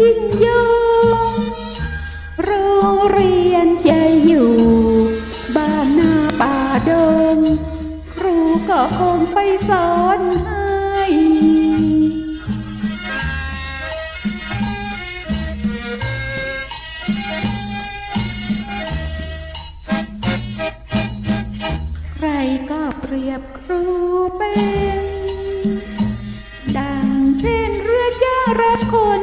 ยิ่งยงเราเรียนใจอยู่ บ้านนาป่าดง ครูก็คงไปสอนให้ใครก็เปรียบครูเป็น ดังเช่นเรือยารับคน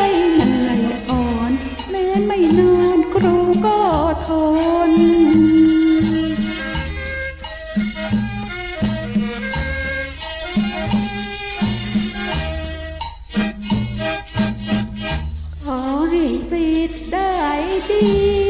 นขอให้ติดได้ดี